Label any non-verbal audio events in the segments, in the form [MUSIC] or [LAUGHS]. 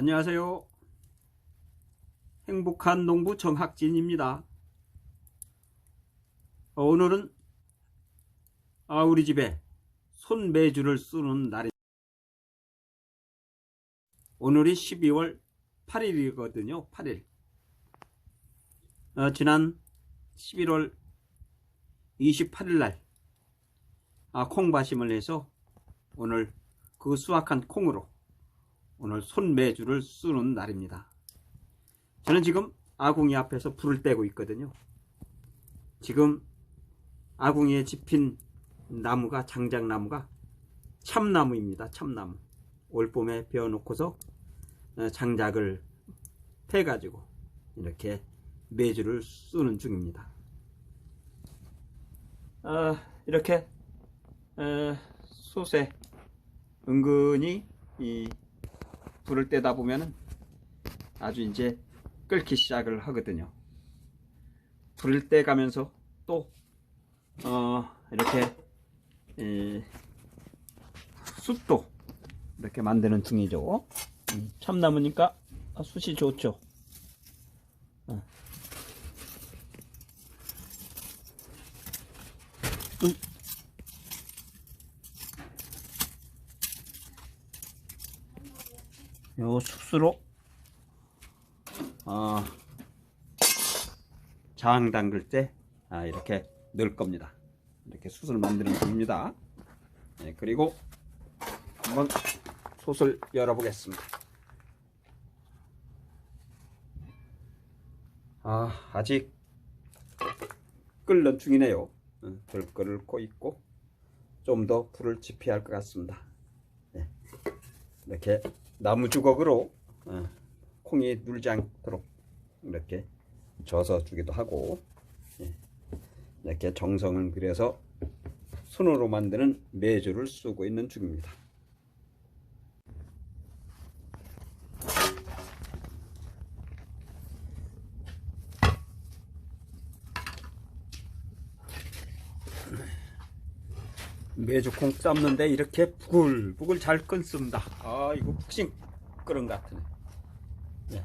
안녕하세요. 행복한 농부 정학진입니다. 어, 오늘은 아, 우리 집에 손매주를 쓰는 날이 오늘이 12월 8일이거든요. 8일. 어, 지난 11월 28일 날 아, 콩밭임을 해서 오늘 그 수확한 콩으로 오늘 손매주를 쓰는 날입니다. 저는 지금 아궁이 앞에서 불을 떼고 있거든요. 지금 아궁이에 집힌 나무가 장작나무가 참나무입니다. 참나무. 올봄에 베어놓고서 어, 장작을 패가지고 이렇게 매주를 쓰는 중입니다. 아, 이렇게 에, 솥에 은근히 이 불을 떼다 보면은 아주 이제 끓기 시작을 하거든요. 불을 떼가면서 또 어, 이렇게 에, 숯도 이렇게 만드는 중이죠. 음, 참나무니까 아, 숯이 좋죠. 어. 음. 요 숯으로 어, 장 담글 때 아, 이렇게 넣을 겁니다. 이렇게 숯을 만드는 겁니다. 네, 그리고 한번 솥을 열어보겠습니다. 아, 아직 끓는 중이네요. 응, 덜 끓고 있고 좀 더 불을 지피야 할것 같습니다. 네, 이렇게 나무 주걱으로 어, 콩이 눌지 않도록 이렇게 져서 주기도 하고 예, 이렇게 정성을 들여서 손으로 만드는 매주를 쓰고 있는 중입니다. 매주 콩 삶는데 이렇게 부글부글 잘 끓습니다. 아 이거 푹신 끓은 것 같으네. 예.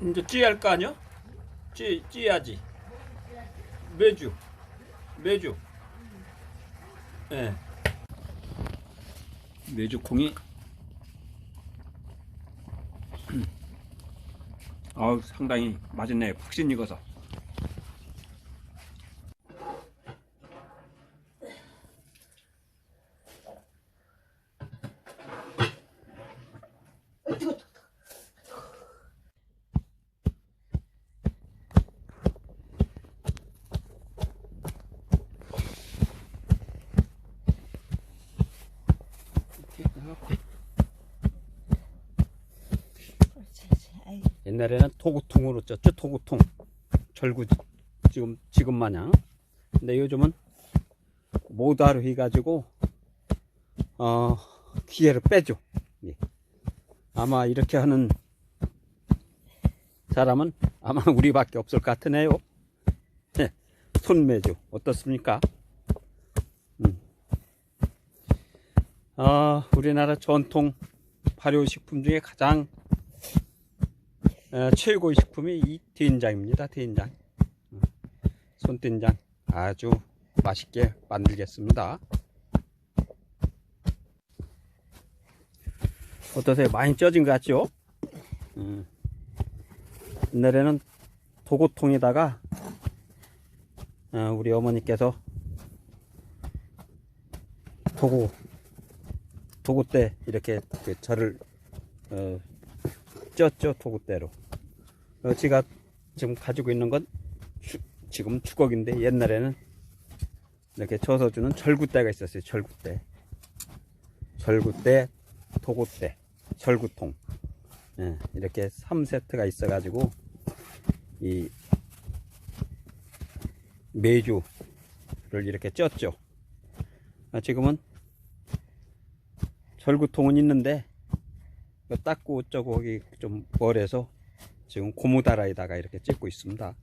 이제 찌야 할거 아니야? 찌, 찌야지. 매주. 매주. 예. 매주 콩이 [CLEARS THROAT] 아우 상당히 맛있네요. 푹신 익어서. 옛날에는 토구통으로 쪘죠. 토구통. 절구 지금 지금 마냥. 근데 요즘은 모다로 해가지고 어 기회를 빼죠. 예. 아마 이렇게 하는 사람은 아마 우리밖에 없을 것 같으네요. 예. 손매주 어떻습니까? 아 우리나라 전통 발효식품 중에 가장 어, 최고의 식품이 이 된장입니다. 된장. 어, 손된장 아주 맛있게 만들겠습니다. 어떠세요? 많이 쪄진 것 같죠? 음. 옛날에는 도고통에다가 어, 우리 어머니께서 도고 도고때 이렇게 그 절을 어, 쪘죠 도구대로. 어, 제가 지금 가지고 있는 건 추, 지금 주걱인데 옛날에는 이렇게 져서 주는 절구대가 있었어요 절구대. 절구대 도구대 절구통. 예, 이렇게 3세트가 있어 가지고 이 매주를 이렇게 쪘죠 아, 지금은 절구통은 있는데 닦고 저기 좀 멀어서 지금 고무다라에다가 이렇게 찍고 있습니다.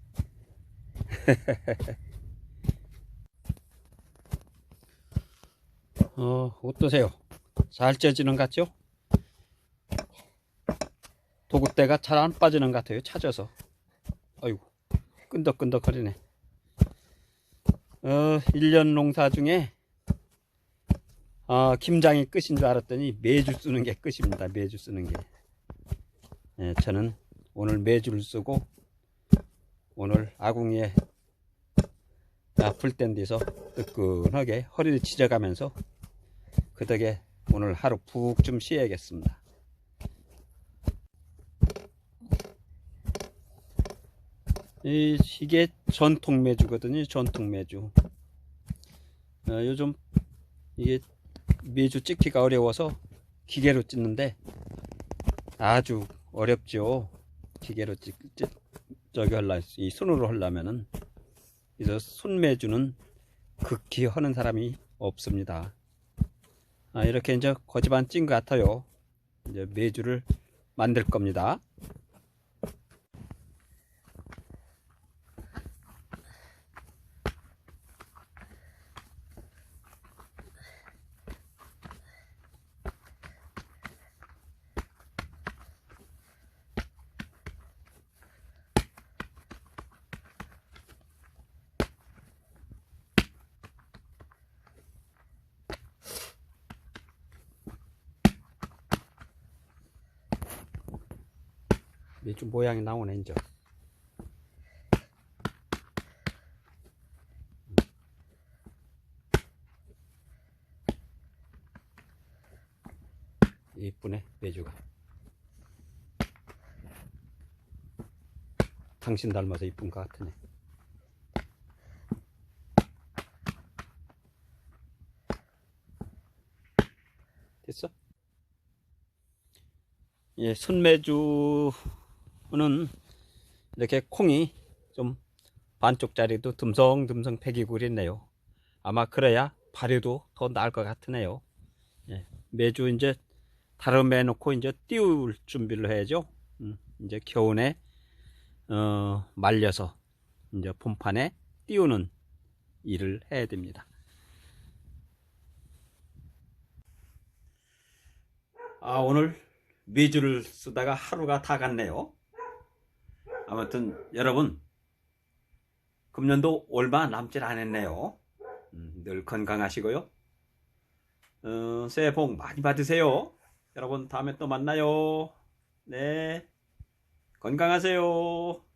[LAUGHS] 어, 어떠세요? 잘 쪄지는 것 같죠? 도구대가 잘 안 빠지는 것 같아요. 찾아서. 아이고, 끈덕끈덕거리네. 어, 1년 농사 중에 아, 김장이 끝인 줄 알았더니 매주 쓰는 게 끝입니다. 매주 쓰는 게. 예, 저는 오늘 매주를 쓰고 오늘 아궁이에 풀땐 데서 뜨끈하게 허리를 지져가면서 그 덕에 오늘 하루 푹 좀 쉬어야겠습니다. 이, 이게 전통 매주거든요. 전통 매주. 어, 요즘 이게 매주 찍기가 어려워서 기계로 찍는데 아주 어렵죠. 기계로 찍, 찍 저기 할라 이 손으로 하려면은 그래서 손매주는 극히 하는 사람이 없습니다. 아, 이렇게 이제 거지반 찐 것 같아요. 이제 매주를 만들 겁니다. 매주 모양이 나오네 이제. 이쁘네 매주가. 당신 닮아서 이쁜 것 같으네. 됐어? 예, 순매주 는 이렇게 콩이 좀 반쪽짜리도 듬성듬성 패기고 그랬네요. 아마 그래야 발효도 더 나을 것 같으네요. 예, 매주 이제 다름에 놓고 이제 띄울 준비를 해야죠. 음, 이제 겨우내 어, 말려서 이제 봄판에 띄우는 일을 해야 됩니다. 아 오늘 미주를 쓰다가 하루가 다 갔네요. 아무튼 여러분 금년도 얼마 남질 않았네요. 음, 늘 건강하시고요. 어, 새해 복 많이 받으세요. 여러분 다음에 또 만나요. 네 건강하세요.